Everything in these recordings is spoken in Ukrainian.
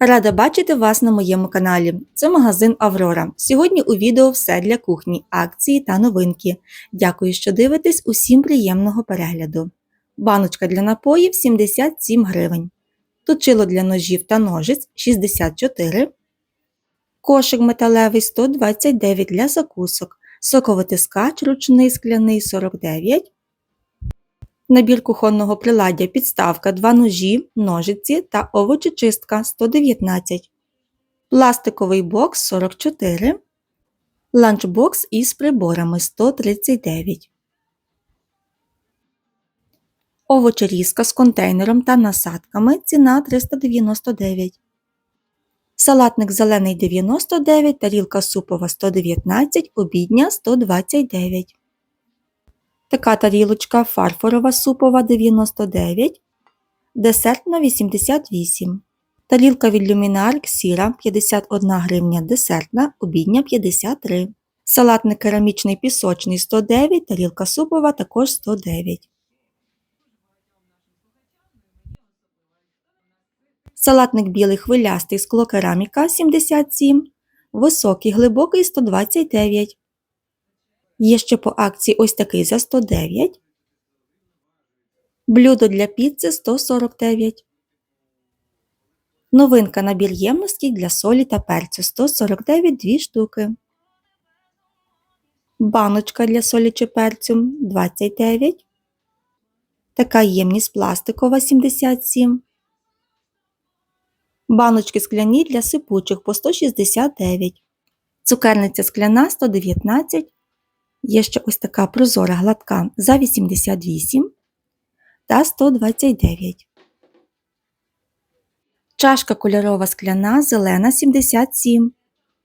Рада бачити вас на моєму каналі. Це магазин Аврора. Сьогодні у відео все для кухні, акції та новинки. Дякую, що дивитесь. Усім приємного перегляду. Баночка для напоїв 77 гривень. Точило для ножів та ножиць 64. Кошик металевий 129 для закусок. Соковитискач ручний скляний 49. Набір кухонного приладдя підставка 2 ножі, ножиці та овочечистка 119. Пластиковий бокс 44. Ланчбокс із приборами 139. Овочерізка з контейнером та насадками ціна 399. Салатник зелений 99, тарілка супова 119, обідня 129. Така тарілочка фарфорова супова 99, десертна 88. Тарілка від Luminark сіра 51 гривня десертна, обідня 53. Салатник керамічний пісочний 109, тарілка супова також 109. Салатник білий хвилястий склокераміка 77, високий глибокий 129. Є ще по акції ось такий за 109. Блюдо для піци 149. Новинка набір ємностей для солі та перцю 149 2 штуки. Баночка для солі чи перцю 29. Така ємність пластикова 77. Баночки скляні для сипучих по 169. Цукерниця скляна 119. Є ще ось така прозора гладка за 88 та 129. Чашка кольорова скляна зелена 77.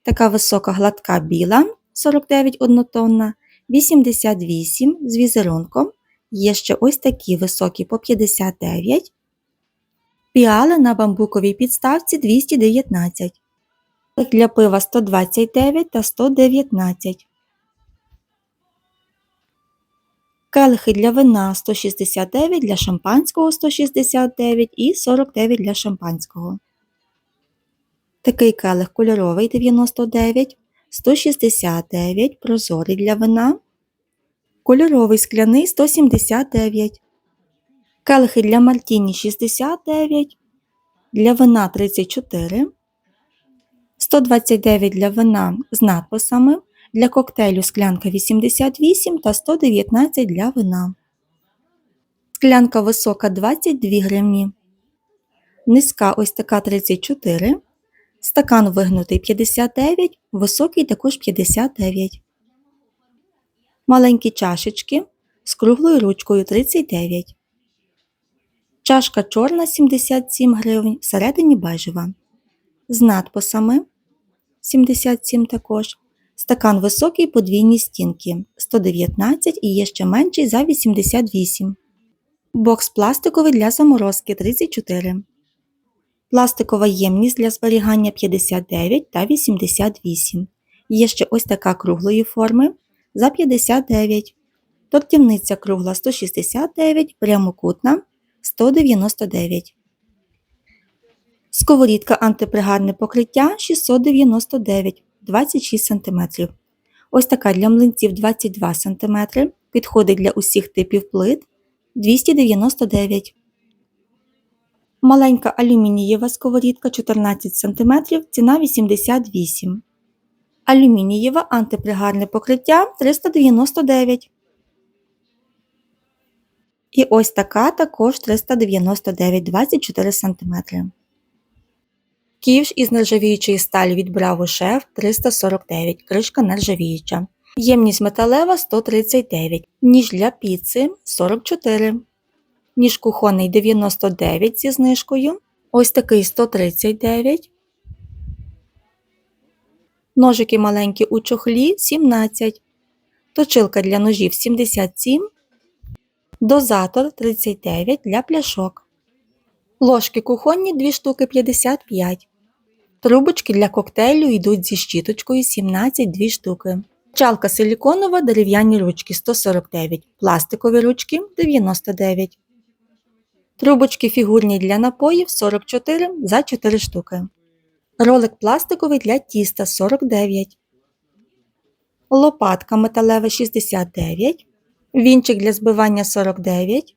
Така висока гладка біла 49 однотонна, 88 з візерунком. Є ще ось такі високі по 59. Піали на бамбуковій підставці 219. Для пива 129 та 119. Келихи для вина 169, для шампанського 169 і 49 для шампанського. Такий келих кольоровий 99, 169 прозорий для вина. Кольоровий скляний 179. Келихи для мартіні 69, для вина 34, 129 для вина з надписами. Для коктейлю склянка 88 та 119 для вина. Склянка висока 22 гривні. Низька ось така 34. Стакан вигнутий 59, високий також 59. Маленькі чашечки з круглою ручкою 39. Чашка чорна 77 гривень, всередині бежева. З надписами 77 також. Стакан високий подвійні стінки 119 і є ще менший за 88. Бокс пластиковий для заморозки 34. Пластикова ємність для зберігання 59 та 88. Є ще ось така круглої форми за 59. Тортівниця кругла 169, прямокутна 199. Сковорідка антипригарне покриття 699 26 см. Ось така для млинців 22 см. Підходить для усіх типів плит 299 Маленька алюмінієва сковорідка 14 см, ціна 88 Алюмінієва антипригарне покриття 399 І ось така також 399 24 см. Ківш із нержавіючої сталі від Bravo Chef 349, кришка нержавіюча. Ємність металева 139, ніж для піци 44, ніж кухонний 99 зі знижкою. Ось такий 139. Ножики маленькі у чохлі 17. Точилка для ножів 77. Дозатор 39 для пляшок. Ложки кухонні 2 штуки 55. Трубочки для коктейлю йдуть зі щіточкою 17 2 штуки. Чалка силіконова, дерев'яні ручки 149, пластикові ручки 99. Трубочки фігурні для напоїв 44 за 4 штуки. Ролик пластиковий для тіста 49. Лопатка металева 69. Вінчик для збивання 49.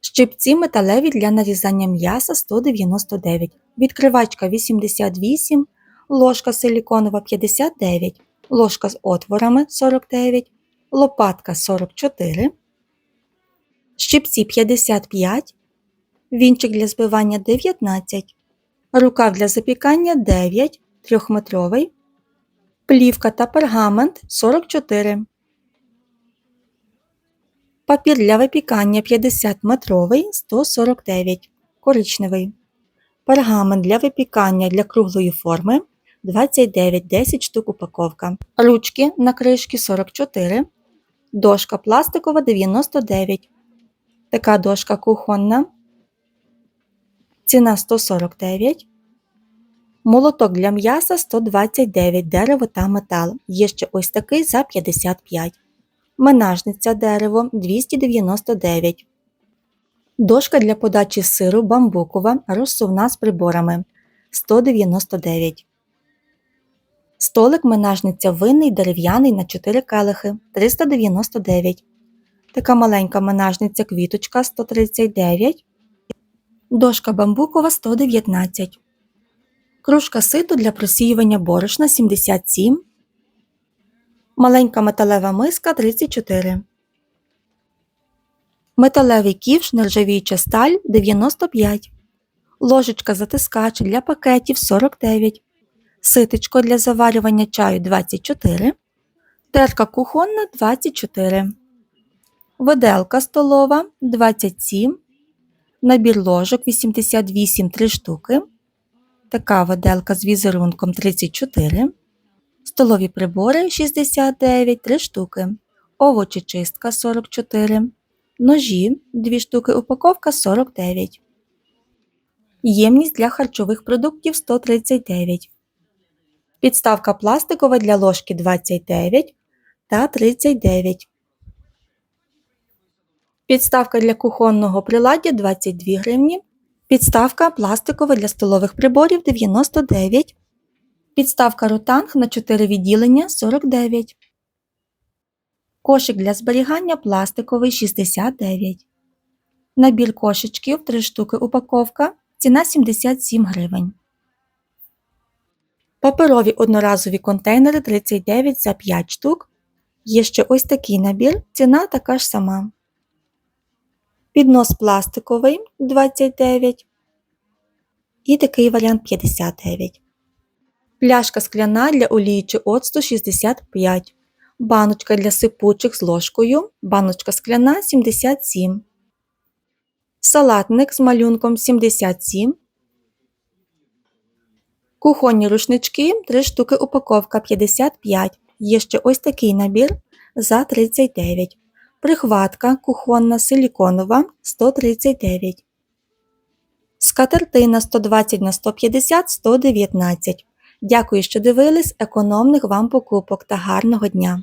Щипці металеві для нарізання м'яса 199. Відкривачка 88. Ложка силіконова 59. Ложка з отворами 49. Лопатка 44. Щипці 55. Вінчик для збивання 19. Рукав для запікання 9, 3-метровий. Плівка та пергамент 44. Папір для випікання 50-метровий 149. Коричневий. Пергамент для випікання для круглої форми 29 10 штук упаковка. Ручки на кришки 44. Дошка пластикова 99. Така дошка кухонна. Ціна 149. Молоток для м'яса 129 дерево та метал. Є ще ось такий за 55. Менажниця дерево 299. Дошка для подачі сиру бамбукова розсувна з приборами 199. Столик менажниця винний дерев'яний на 4 келихи 399. Така маленька менажниця квіточка 139. Дошка бамбукова 119. Кружка ситу для просіювання борошна 77. Маленька металева миска 34. Металевий ківш нержавіюча сталь 95. Ложечка затискач для пакетів 49. Ситечко для заварювання чаю 24. Терка кухонна 24. Виделка столова 27. Набір ложок 88 3 штуки. Така виделка з візерунком 34. Столові прибори 69 3 штуки. Овочечистка 44. Ножі 2 штуки. Упаковка 49. Ємність для харчових продуктів 139. Підставка пластикова для ложки 29 та 39. Підставка для кухонного приладдя 22 гривні. Підставка пластикова для столових приборів 99. Підставка ротанг на 4 відділення 49. Кошик для зберігання пластиковий 69. Набір кошечків 3 штуки упаковка. Ціна 77 гривень. Паперові одноразові контейнери 39 за 5 штук. Є ще ось такий набір. Ціна така ж сама. Піднос пластиковий 29 і такий варіант 59. Пляшка скляна для олії чи оцту 65. Баночка для сипучих з ложкою. Баночка скляна 77. Салатник з малюнком 77. Кухонні рушнички 3 штуки упаковка 55. Є ще ось такий набір за 39. Прихватка кухонна силіконова 139. Скатертина 120 на 150 119. Дякую, що дивились. Економних вам покупок та гарного дня!